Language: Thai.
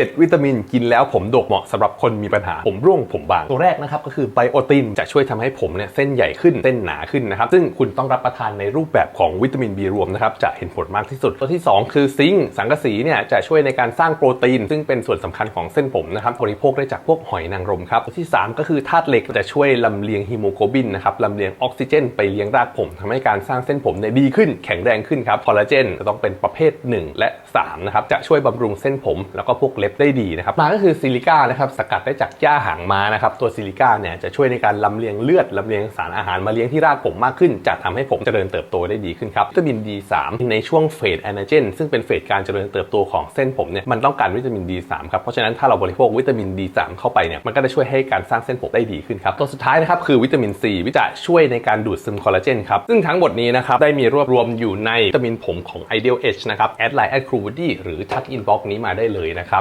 7 วิตามินกินแล้วผมโดกเหมาะสำหรับคนมีปัญหาผมร่วงผมบาง ตัวแรกนะครับก็คือไบโอตินจะช่วยทำให้ผมเนี่ยเส้นใหญ่ขึ้นเส้นหนาขึ้นนะครับ ซึ่งคุณต้องรับประทานในรูปแบบของวิตามิน B รวมนะครับจะเห็นผลมากที่สุด ตัวที่ 2 คือซิงค์สังกะสีเนี่ยจะช่วยในการสร้างโปรตีน ซึ่งเป็นส่วนสำคัญของเส้นผมนะครับบริโภคได้จากพวกหอยนางรมครับตัวที่ 3 ก็คือธาตุเหล็กจะช่วยลำเลียงฮีโมโกลบินนะครับลำเลียงออกซิเจน ไปเลี้ยงรากผมทำให้การสร้างเส้นผมเนี่ยดีขึ้น แข็งแรงขึ้นครับคอลลาเจนจะต้องเป็นประเภท 1 และ3นะครับจะช่วยบำรุงเส้นผมแล้วก็พวกเล็บได้ดีนะครับมาก็คือซิลิก้านะครับสกัดได้จากหญ้าหางม้านะครับตัวซิลิก้าเนี่ยจะช่วยในการลำเลียงเลือดลำเลียงสารอาหารมาเลี้ยงที่รากผมมากขึ้นจะทำให้ผมเจริญเติบโตได้ดีขึ้นครับวิตามิน D3 ในช่วงเฟสแอนาเจนซึ่งเป็นเฟสการเจริญเติบโตของเส้นผมเนี่ยมันต้องการวิตามิน D3 ครับเพราะฉะนั้นถ้าเราบริโภควิตามิน D3 เข้าไปเนี่ยมันก็จะช่วยให้การสร้างเส้นผมได้ดีขึ้นครับตัวสุดท้ายนะครับคือวิตามิน C วิจะช่วยในการดูดซึมคอลลาเจนครับซึ่งทั้งหมดนี้นะครับได้มีรวบรวมอยู่ในวิตามินผมของ Ideal Edge นะครับแอดไลน์แอดครูวดี้หรือทักอินบ็อกนี้มาได้เลยนะครับ